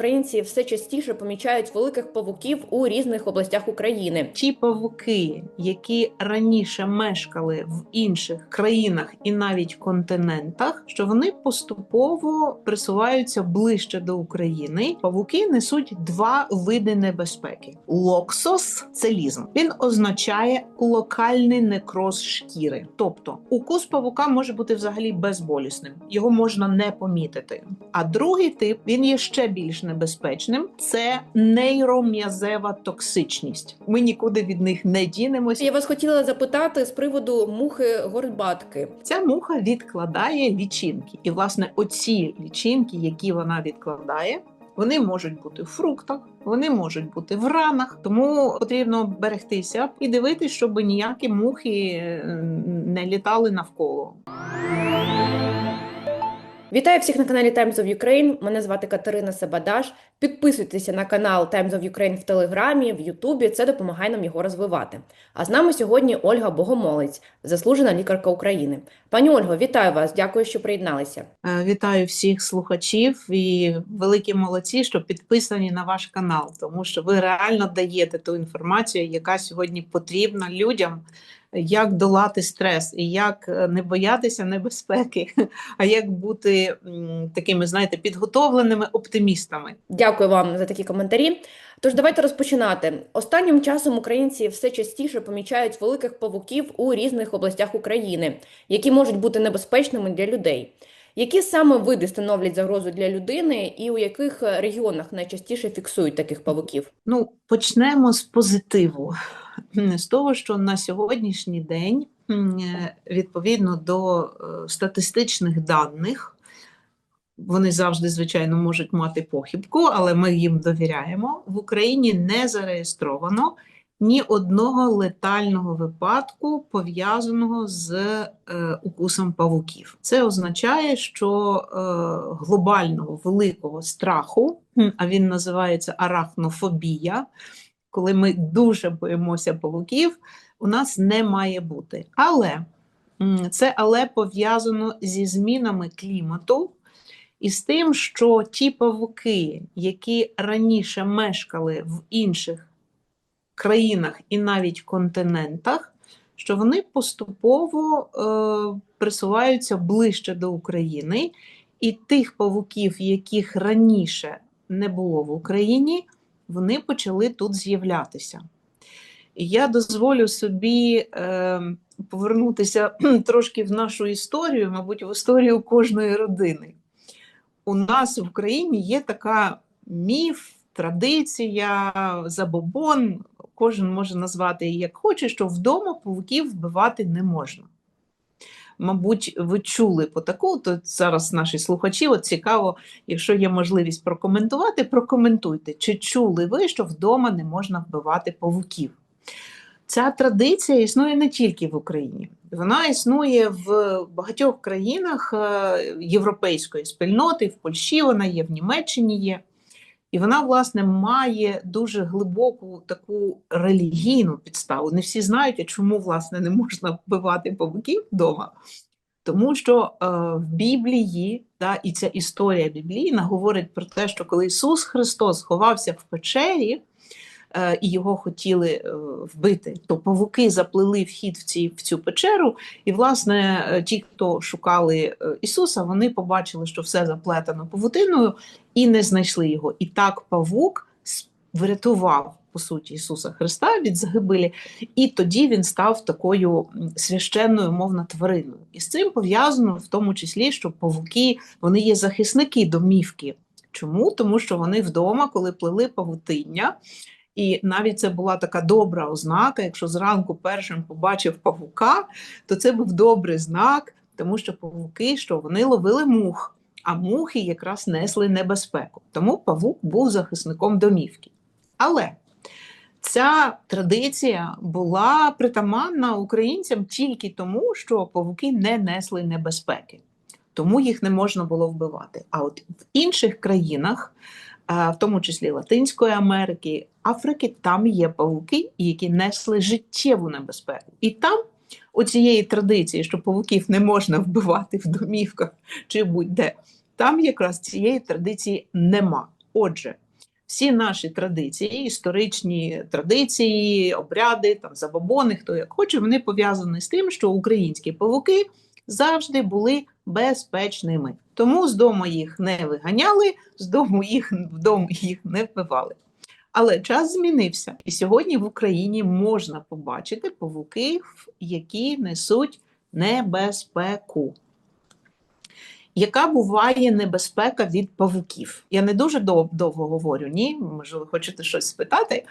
українці все частіше помічають великих павуків у різних областях України. Ті павуки, які раніше мешкали в інших країнах і навіть континентах, що вони поступово присуваються ближче до України. Павуки несуть два види небезпеки: локсос це лізм. Він означає локальний некроз шкіри, тобто укус павука може бути взагалі безболісним, його можна не помітити. А другий тип він є ще більш небезпечним: це нейром'язева токсичність. Ми нікуди від них не дінемося. Я вас хотіла запитати з приводу мухи горбатки. Ця муха відкладає лічинки, і власне оці лічинки, які вона відкладає. Вони можуть бути в фруктах, вони можуть бути в ранах, тому потрібно берегтися і дивитися, щоб ніякі мухи е, не літали навколо. Вітаю всіх на каналі Times of Ukraine. Мене звати Катерина Сабадаш. Підписуйтеся на канал Times of Ukraine в Телеграмі, в Ютубі. Це допомагає нам його розвивати. А з нами сьогодні Ольга Богомолець, заслужена лікарка України. Пані Ольго, вітаю вас! Дякую, що приєдналися. Е, Вітаю всіх слухачів і великі молодці, що підписані на ваш канал, тому що ви реально даєте ту інформацію, яка сьогодні потрібна людям. Як долати стрес і як е, не боятися небезпеки, а як бути такими, знаєте, підготовленими оптимістами. Дякую вам за такі коментарі. Тож давайте розпочинати. Останнім часом українці все частіше помічають великих павуків у різних областях України, які можуть бути небезпечними для людей. Які саме види становлять загрозу для людини, і у яких регіонах найчастіше фіксують таких павуків? Ну, почнемо з позитиву, з того, що на сьогоднішній день, е, відповідно до е, статистичних даних, вони завжди, звичайно, можуть мати похибку, але ми їм довіряємо. В Україні не зареєстровано ні одного летального випадку, пов'язаного з е, укусом павуків. Це означає, що е, глобального великого страху, а він називається арахнофобія, коли ми дуже боїмося павуків, у нас не має бути. Але це але пов'язано зі змінами клімату і з тим, що ті павуки, які раніше мешкали в інших країнах і навіть континентах, що вони поступово е, присуваються ближче до України, і тих павуків, яких раніше не було в Україні, вони почали тут з'являтися. Я дозволю собі е, повернутися трошки в нашу історію, мабуть, в історію кожної родини. У нас в Україні є така міф, традиція, забобон, кожен може назвати її як хоче, що вдома павуків вбивати не можна. Мабуть, ви чули по таку, то зараз наші слухачі, от цікаво, якщо є можливість прокоментувати, прокоментуйте, чи чули ви, що вдома не можна вбивати павуків. Ця традиція існує не тільки в Україні, вона існує в багатьох країнах е, європейської спільноти, в Польщі вона є, в Німеччині є. І вона, власне, має дуже глибоку таку релігійну підставу. Не всі знають, чому, власне, не можна вбивати павуків вдома. Тому що е, в Біблії, та, і ця історія біблійна говорить про те, що коли Ісус Христос ховався в печері, і його хотіли е, вбити, то павуки заплели вхід в, ці, в цю печеру, і, власне, е, ті, хто шукали е, Ісуса, вони побачили, що все заплетено павутиною, і не знайшли його. І так павук врятував, по суті, Ісуса Христа від загибелі, і тоді він став такою священною, мовно, твариною. І з цим пов'язано в тому числі, що павуки вони є захисники домівки. Чому? Тому що вони вдома, коли плели павутиння, і навіть це була така добра ознака. Якщо зранку першим побачив павука, то це був добрий знак, тому що павуки, що вони ловили мух, а мухи якраз несли небезпеку. Тому павук був захисником домівки. Але ця традиція була притаманна українцям тільки тому, що павуки не несли небезпеки, тому їх не можна було вбивати. А от в інших країнах, в тому числі Латинської Америки, Африки, там є павуки, які несли життєву небезпеку. І там оцієї традиції, що павуків не можна вбивати в домівках чи будь-де, там якраз цієї традиції нема. Отже, всі наші традиції, історичні традиції, обряди, там, забобони, хто як хоче, вони пов'язані з тим, що українські павуки завжди були безпечними. Тому з дому їх не виганяли, з дому їх в дом їх не вбивали. Але час змінився, і сьогодні в Україні можна побачити павуків, які несуть небезпеку. Яка буває небезпека від павуків? Я не дуже дов- довго говорю, ні? Може, ви хочете щось спитати?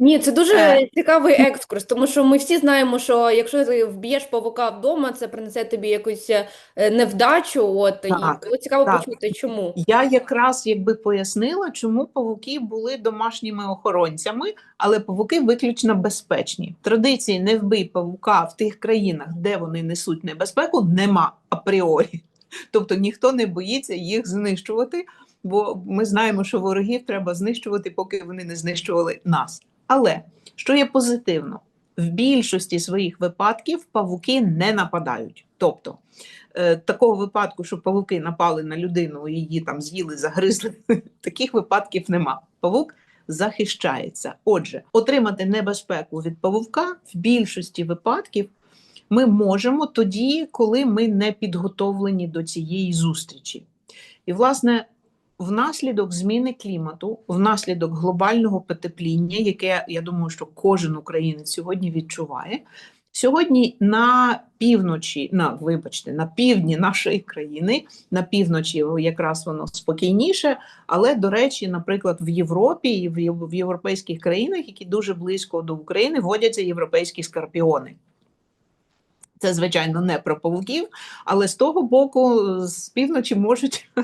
Ні, це дуже Е. цікавий екскурс, тому що ми всі знаємо, що якщо ти вб'єш павука вдома, це принесе тобі якусь е, невдачу. От Так, було цікаво так. почути, чому. Я якраз якби пояснила, чому павуки були домашніми охоронцями, але павуки виключно безпечні. Традиції не вбий павука в тих країнах, де вони несуть небезпеку, нема апріорі. Тобто ніхто не боїться їх знищувати, бо ми знаємо, що ворогів треба знищувати, поки вони не знищували нас. Але що є позитивно, в більшості своїх випадків павуки не нападають. Тобто е, такого випадку, що павуки напали на людину її там з'їли, загризли, таких випадків нема. Павук захищається. Отже, отримати небезпеку від павука в більшості випадків ми можемо тоді, коли ми не підготовлені до цієї зустрічі. І, власне, внаслідок зміни клімату, внаслідок глобального потепління, яке я думаю, що кожен українець сьогодні відчуває. Сьогодні на півночі, на вибачте, на півдні нашої країни, на півночі якраз воно спокійніше, але до речі, наприклад, в Європі і в європейських країнах, які дуже близько до України, водяться європейські скорпіони. Це, звичайно, не про павуків, але з того боку, з півночі можуть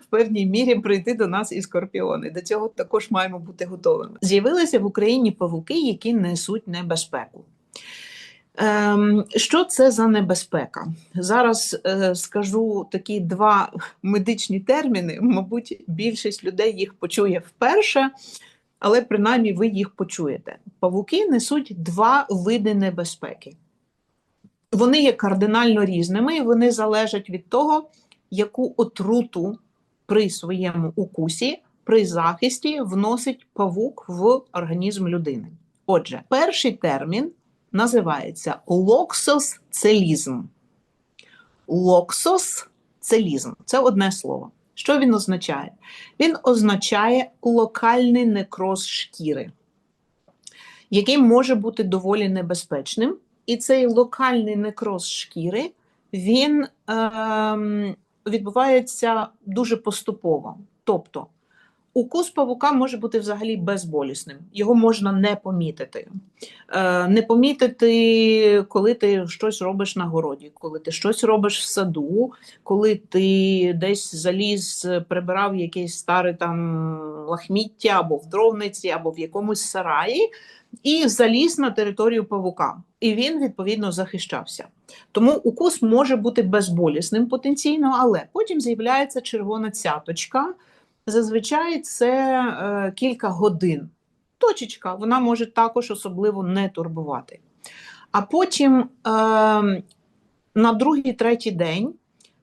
в певній мірі прийти до нас і скорпіони. До цього також маємо бути готовими. З'явилися в Україні павуки, які несуть небезпеку. Ем, що це за небезпека? Зараз е, скажу такі два медичні терміни. Мабуть, більшість людей їх почує вперше, але принаймні ви їх почуєте. Павуки несуть два види небезпеки. Вони є кардинально різними, і вони залежать від того, яку отруту при своєму укусі, при захисті вносить павук в організм людини. Отже, перший термін називається локсосцелізм. Локсосцелізм це одне слово. Що він означає? Він означає локальний некроз шкіри, який може бути доволі небезпечним. І цей локальний некроз шкіри він ем, відбувається дуже поступово. Тобто укус павука може бути взагалі безболісним, його можна не помітити. Е, не помітити, коли ти щось робиш на городі, коли ти щось робиш в саду, коли ти десь заліз, прибирав якесь старе там лахміття або в дровниці, або в якомусь сараї, і заліз на територію павука. І він відповідно захищався. Тому укус може бути безболісним потенційно, але потім з'являється червона цяточка. Зазвичай це е, кілька годин. Точечка, вона може також особливо не турбувати. А потім е, на другий, третій день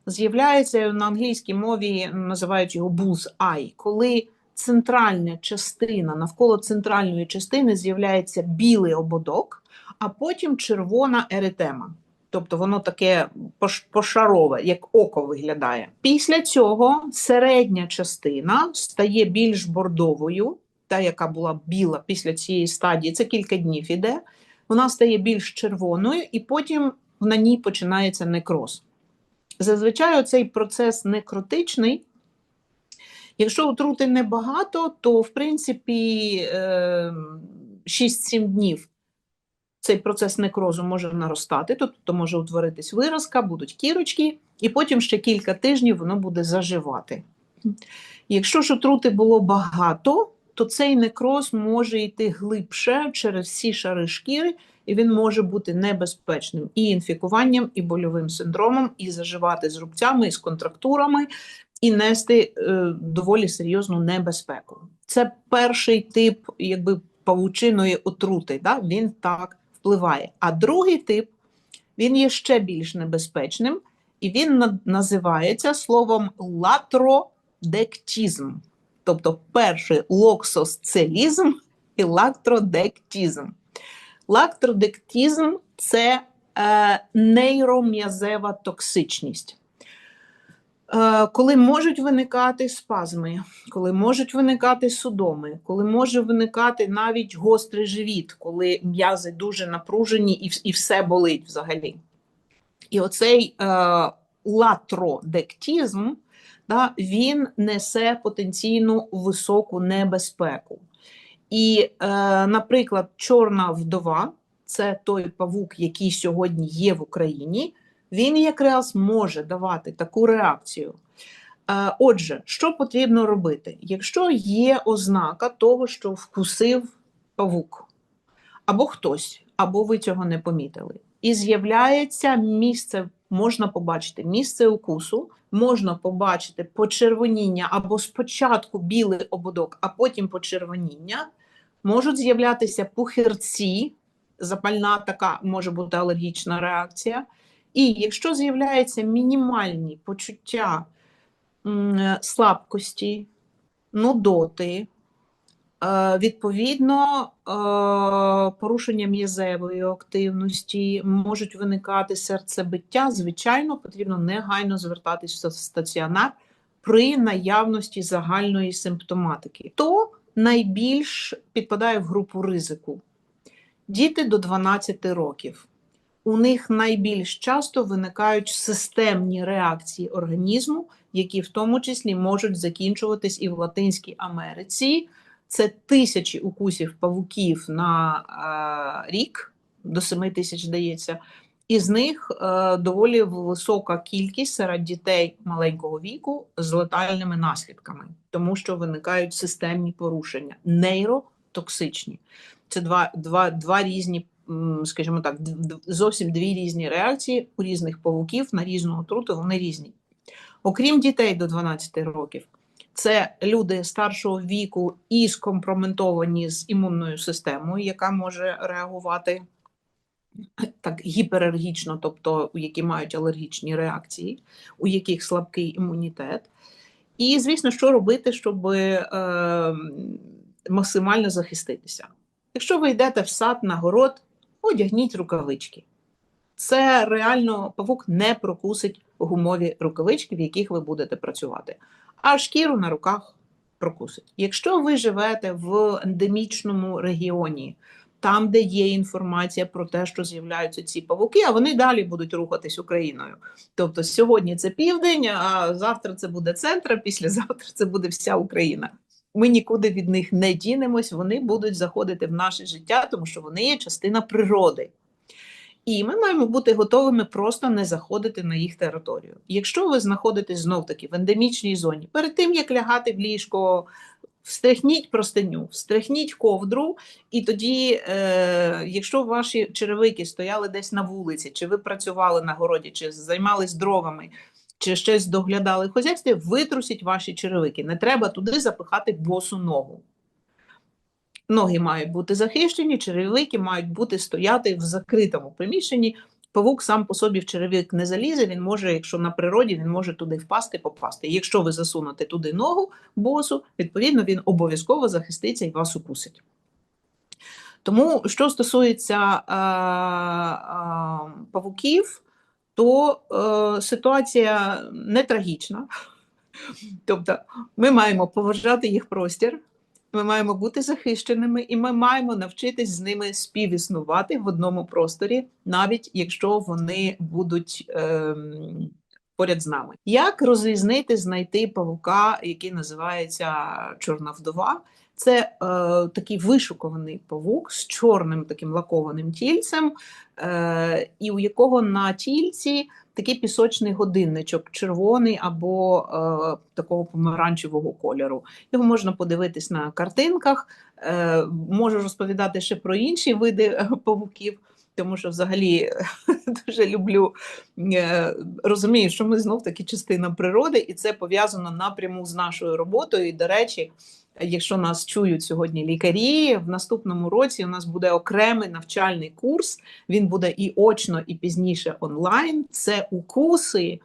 з'являється на англійській мові, називають його bull's-eye, коли центральна частина, навколо центральної частини з'являється білий ободок, а потім червона еритема. Тобто воно таке пошарове, як око виглядає. Після цього середня частина стає більш бордовою, та, яка була біла після цієї стадії, це кілька днів іде. Вона стає більш червоною, і потім на ній починається некроз. Зазвичай цей процес некротичний. Якщо отрути небагато, то в принципі е, 6-7 днів цей процес некрозу може наростати, тобто може утворитись виразка, будуть кірочки, і потім ще кілька тижнів воно буде заживати. Якщо ж отрути було багато, то цей некроз може йти глибше через всі шари шкіри, і він може бути небезпечним і інфікуванням, і больовим синдромом, і заживати з рубцями, і з контрактурами, і нести е, доволі серйозну небезпеку. Це перший тип якби, павучиної отрути, да? він так впливає. А другий тип він є ще більш небезпечним, і він називається словом латродектізм. Тобто, перший локсосцелізм і лактродектізм. Лактродектізм це е, нейром'язева токсичність. Е, коли можуть виникати спазми, коли можуть виникати судоми, коли може виникати навіть гострий живіт, коли м'язи дуже напружені і, і все болить взагалі. І оцей е, латродектізм, да, він несе потенційну високу небезпеку. І, е, наприклад, чорна вдова це той павук, який сьогодні є в Україні, він якраз може давати таку реакцію. Е, Отже, що потрібно робити? Якщо є ознака того, що вкусив павук, або хтось, або ви цього не помітили, і з'являється місце, можна побачити місце укусу, можна побачити почервоніння або спочатку білий ободок, а потім почервоніння, можуть з'являтися пухирці, запальна така може бути алергічна реакція. І якщо з'являються мінімальні почуття е, слабкості, нудоти, е, відповідно, е, порушення м'язевої активності, можуть виникати серцебиття, звичайно, потрібно негайно звертатися в стаціонар при наявності загальної симптоматики. То найбільш підпадає в групу ризику. Діти до 12 років у них найбільш часто виникають системні реакції організму, які в тому числі можуть закінчуватись і в Латинській Америці. Це тисячі укусів павуків на е, рік, до 7 тисяч здається. Із них е, доволі висока кількість серед дітей маленького віку з летальними наслідками, тому що виникають системні порушення, нейротоксичні. Це два, два, два різні скажімо так, зовсім дві різні реакції у різних павуків на різну отруту, вони різні. Окрім дітей до 12 років, це люди старшого віку і скомпроментовані з імунною системою, яка може реагувати так гіпералергічно, тобто які мають алергічні реакції, у яких слабкий імунітет. І, звісно, що робити, щоб е, максимально захиститися. Якщо ви йдете в сад на город, одягніть рукавички. Це реально павук не прокусить гумові рукавички, в яких ви будете працювати, а шкіру на руках прокусить. Якщо ви живете в ендемічному регіоні, там, де є інформація про те, що з'являються ці павуки, а вони далі будуть рухатись Україною. Тобто сьогодні це південь, а завтра це буде центр, а післязавтра це буде вся Україна. Ми нікуди від них не дінемось, вони будуть заходити в наше життя, тому що вони є частина природи. І ми маємо бути готовими просто не заходити на їх територію. Якщо ви знаходитесь знов таки в ендемічній зоні, перед тим як лягати в ліжко, встряхніть простиню, встряхніть ковдру, і тоді, е, якщо ваші черевики стояли десь на вулиці, чи ви працювали на городі, чи займались дровами, чи щось доглядали в хозяйстві, витрусіть ваші черевики. Не треба туди запихати босу ногу. Ноги мають бути захищені, черевики мають бути стояти в закритому приміщенні. Павук сам по собі в черевик не залізе, він може, якщо на природі, він може туди впасти, попасти. Якщо ви засунете туди ногу босу, відповідно, він обов'язково захиститься і вас укусить. Тому, що стосується е, е, павуків, то е, ситуація не трагічна. Тобто, ми маємо поважати їх простір, ми маємо бути захищеними, і ми маємо навчитись з ними співіснувати в одному просторі, навіть якщо вони будуть ем, поряд з нами. Як розрізнити, знайти павука, який називається чорна вдова? Це е, такий вишукуваний павук з чорним таким лакованим тільцем, е, і у якого на тільці такий пісочний годинничок, червоний або е, такого помаранчевого кольору. Його можна подивитись на картинках. Е, можу розповідати ще про інші види е, павуків, тому що взагалі дуже люблю, е, розумію, що ми знов таки частина природи, і це пов'язано напряму з нашою роботою. І, до речі, якщо нас чують сьогодні лікарі, в наступному році у нас буде окремий навчальний курс. Він буде і очно, і пізніше онлайн. Це укуси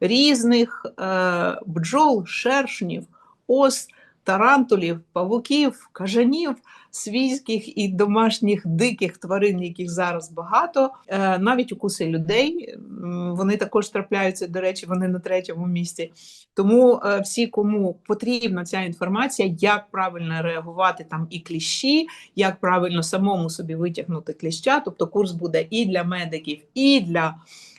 різних е, бджол, шершнів, ос тарантулів, павуків, кажанів, свійських і домашніх диких тварин, яких зараз багато, е, навіть укуси людей. Вони також трапляються, до речі, вони на третьому місці. Тому е, всі, кому потрібна ця інформація, як правильно реагувати там і кліщі, як правильно самому собі витягнути кліща. Тобто курс буде і для медиків, і для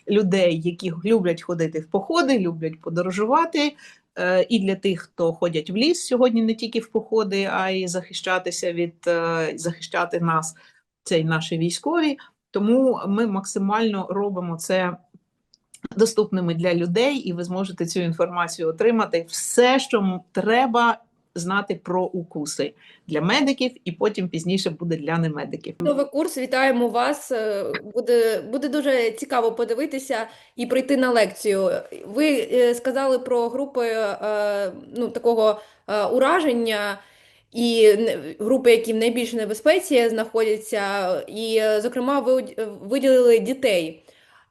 людей, які люблять ходити в походи, люблять подорожувати. Е, І для тих, хто ходять в ліс сьогодні не тільки в походи, а й захищатися від е, захищати нас, це й наші військові. Тому ми максимально робимо це доступними для людей, і ви зможете цю інформацію отримати. Все, що треба знати про укуси для медиків, і потім пізніше буде для немедиків. Новий курс, вітаємо вас. Е, Буде, буде дуже цікаво подивитися і прийти на лекцію. Ви е, сказали про групи е, ну, такого ураження і групи, які в найбільшій небезпеці знаходяться, і, зокрема, ви виділили дітей.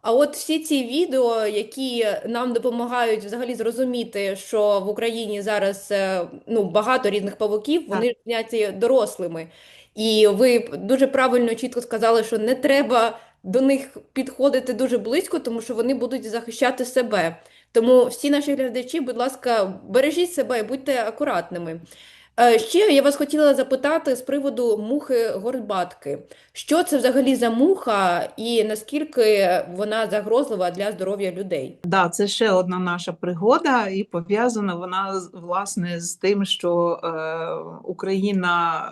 А от всі ці відео, які нам допомагають взагалі зрозуміти, що в Україні зараз е, ну, багато різних павуків, вони зняті дорослими. І ви дуже правильно чітко сказали, що не треба до них підходити дуже близько, тому що вони будуть захищати себе. Тому всі наші глядачі, будь ласка, бережіть себе і будьте акуратними. Е, Ще я вас хотіла запитати з приводу мухи горбатки. Що це взагалі за муха і наскільки вона загрозлива для здоров'я людей? Да, це ще одна наша пригода, і пов'язана вона власне з тим, що е, Україна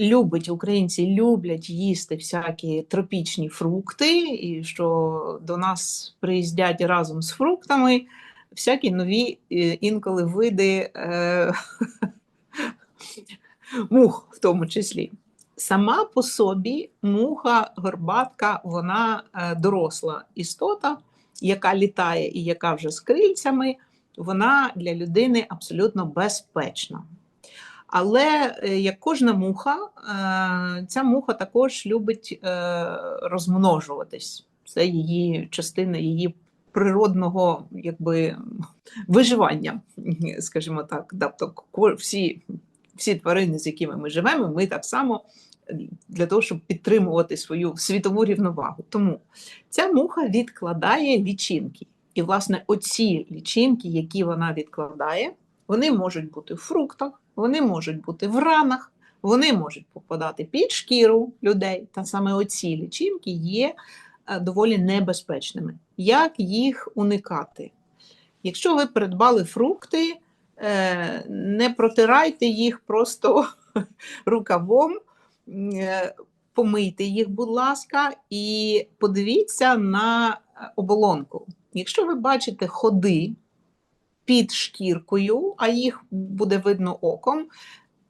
любить, українці люблять їсти всякі тропічні фрукти, і що до нас приїздять разом з фруктами всякі нові е, інколи види е, мух, в тому числі. Сама по собі муха горбатка, вона е, доросла істота, яка літає і яка вже з крильцями, вона для людини абсолютно безпечна. Але е, як кожна муха, ця муха також любить розмножуватись. Це її частина її природного якби, виживання, скажімо так. Тобто всі, всі тварини, з якими ми живемо, ми так само для того, щоб підтримувати свою світову рівновагу. Тому ця муха відкладає лічинки. І, власне, оці лічинки, які вона відкладає, вони можуть бути в фруктах, вони можуть бути в ранах, вони можуть попадати під шкіру людей. Та саме оці лічинки є е, доволі небезпечними. Як їх уникати? Якщо ви придбали фрукти, е, не протирайте їх просто рукавом, е, помийте їх, будь ласка, і подивіться на е, оболонку. Якщо ви бачите ходи під шкіркою, а їх буде видно оком,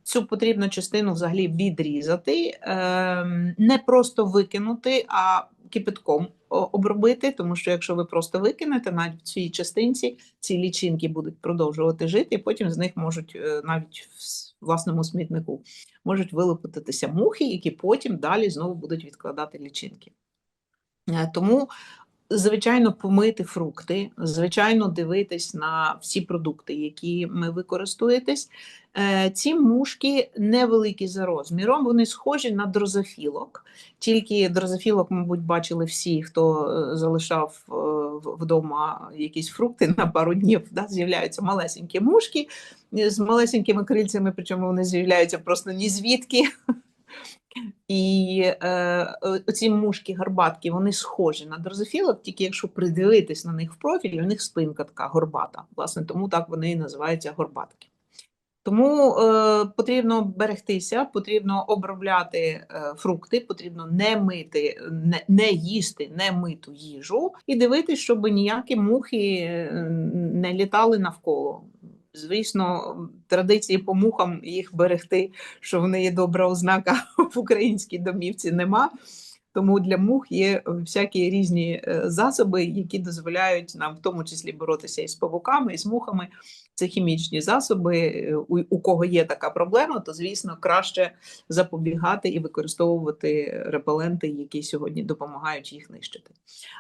цю потрібну частину взагалі відрізати, ем, не просто викинути, а кипятком обробити, тому що якщо ви просто викинете, навіть в цій частинці ці лічинки будуть продовжувати жити, і потім з них можуть е, навіть в власному смітнику можуть вилопатитися мухи, які потім далі знову будуть відкладати лічинки. Е, Тому, звичайно, помити фрукти, звичайно, дивитись на всі продукти, які ми використовуєтесь. Е, Ці мушки невеликі за розміром, вони схожі на дрозофілок. Тільки дрозофілок, мабуть, бачили всі, хто е, залишав е, вдома якісь фрукти на пару днів. Да? З'являються малесенькі мушки з малесенькими крильцями, причому вони з'являються просто ні звідки. І е, оці мушки горбатки, вони схожі на дрозофілок, тільки якщо придивитись на них в профіль, у них спинка така горбата. Власне, тому так вони і називаються горбатки. Тому е, потрібно берегтися, потрібно обробляти е, фрукти, потрібно не мити, не, не їсти немиту їжу і дивитись, щоб ніякі мухи е, не літали навколо. Звісно, традиції по мухам їх берегти, що вони є добра ознака в українській домівці, нема. Тому для мух є всякі різні е, засоби, які дозволяють нам в тому числі боротися із павуками, і з мухами. Це хімічні засоби. Е, У, у кого є така проблема, то звісно краще запобігати і використовувати репеленти, які сьогодні допомагають їх нищити.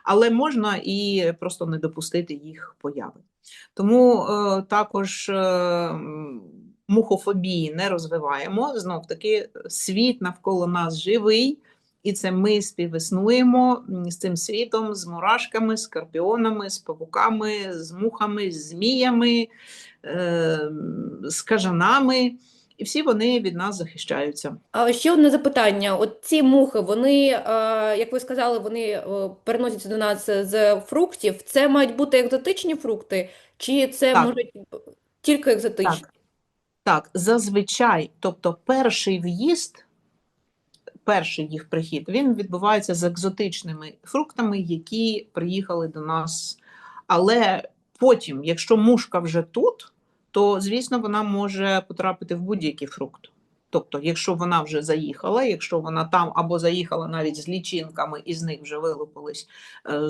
Але можна і просто не допустити їх появи. Тому е, також е, мухофобії не розвиваємо. Знов таки, світ навколо нас живий, і це ми співіснуємо з цим світом, з мурашками, скорпіонами, з павуками, з мухами, з зміями, е, з кажанами. І всі вони від нас захищаються. А ще одне запитання. От ці мухи, вони, е, як ви сказали, вони е, переносяться до нас з фруктів. Це мають бути екзотичні фрукти, чи це Так. можуть тільки екзотичні? Так. Так, зазвичай, тобто перший в'їзд, перший їх прихід, він відбувається з екзотичними фруктами, які приїхали до нас. Але потім, якщо мушка вже тут, то, звісно, вона може потрапити в будь-який фрукт. Тобто, якщо вона вже заїхала, якщо вона там або заїхала навіть з лічинками, і з них вже вилупились е,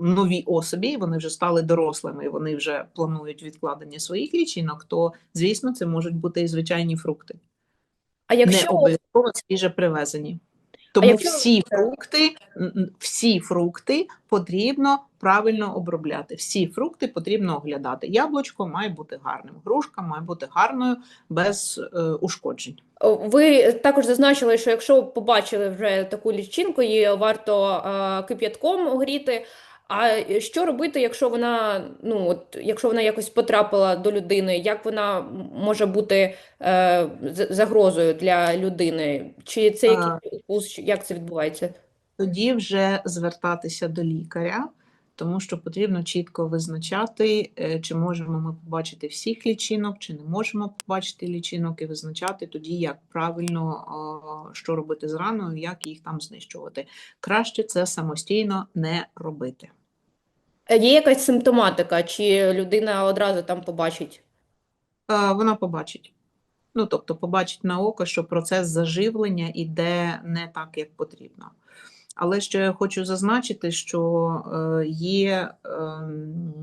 нові особі, і вони вже стали дорослими, і вони вже планують відкладення своїх лічинок, то, звісно, це можуть бути і звичайні фрукти, А не якщо обов'язково свіже привезені. Тому якщо- всі фрукти, всі фрукти потрібно правильно обробляти. Всі фрукти потрібно оглядати. Яблучко має бути гарним, грушка має бути гарною без е, ушкоджень. Ви також зазначили, що якщо побачили вже таку лічинку, її варто е, кип'ятком огріти. А що робити, якщо вона, ну от, якщо вона якось потрапила до людини, як вона може бути е, загрозою для людини? Чи це якийсь укус, як це відбувається? тоді вже звертатися до лікаря, тому що потрібно чітко визначати, е, чи можемо ми побачити всіх лічинок, чи не можемо побачити лічинок, і визначати тоді, як правильно що робити з раною, як їх там знищувати. Краще це самостійно не робити. Е, Є якась симптоматика, чи людина одразу там побачить? Е, Вона побачить. Ну, тобто, побачить на око, що процес заживлення іде не так, як потрібно. Але ще я хочу зазначити, що е, є ем,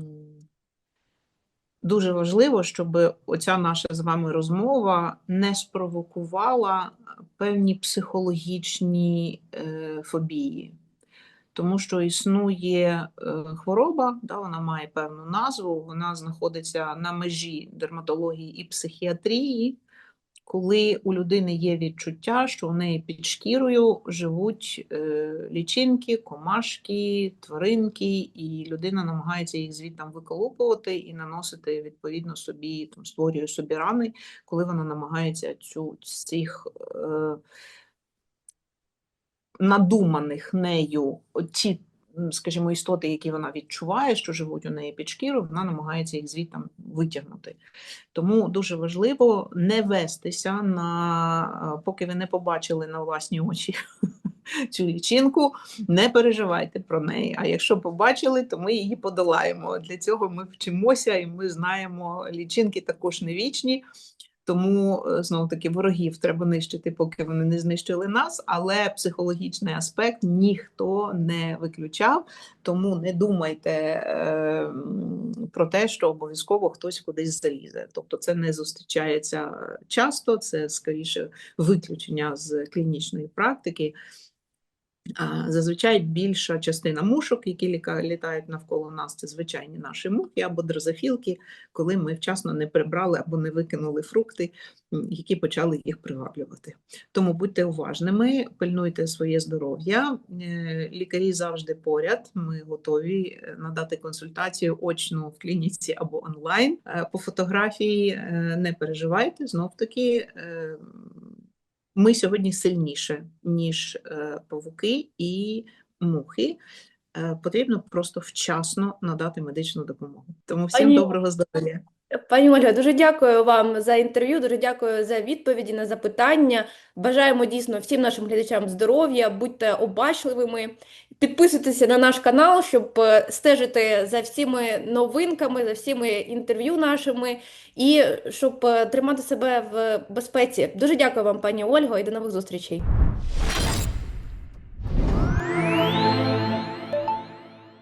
дуже важливо, щоб оця наша з вами розмова не спровокувала певні психологічні фобії. Тому що існує е, хвороба, да, вона має певну назву, вона знаходиться на межі дерматології і психіатрії, коли у людини є відчуття, що у неї під шкірою живуть е, лічинки, комашки, тваринки, і людина намагається їх звідти виколупувати і наносити відповідно собі, там, створює собі рани, коли вона намагається цю цих. Е, надуманих нею ті, скажімо, істоти, які вона відчуває, що живуть у неї під шкірою, вона намагається їх звідти витягнути. Тому дуже важливо не вестися на, поки ви не побачили на власні очі цю лічинку, не переживайте про неї. А якщо побачили, то ми її подолаємо. Для цього ми вчимося і ми знаємо, лічинки також не вічні. Тому знову таки ворогів треба нищити, поки вони не знищили нас. Але психологічний аспект ніхто не виключав. Тому не думайте е, про те, що обов'язково хтось кудись залізе. Тобто, це не зустрічається часто, це скоріше виключення з клінічної практики. Зазвичай більша частина мушок, які літають навколо нас, це звичайні наші мухи або дрозофілки, коли ми вчасно не прибрали або не викинули фрукти, які почали їх приваблювати. Тому будьте уважними, пильнуйте своє здоров'я. Е, Лікарі завжди поряд. Ми готові е, надати консультацію очну в клініці або онлайн. Е, По фотографії не переживайте, знов таки. Ми сьогодні сильніше, ніж е, павуки і мухи. Е, Потрібно просто вчасно надати медичну допомогу. Тому всім Ані. доброго здоров'я. Пані Ольга, дуже дякую вам за інтерв'ю, дуже дякую за відповіді на запитання. Бажаємо дійсно всім нашим глядачам здоров'я, будьте обачливими, підписуйтеся на наш канал, щоб е, стежити за всіми новинками, за всіми інтерв'ю нашими і щоб е, тримати себе в безпеці. Дуже дякую вам, пані Ольго, і до нових зустрічей.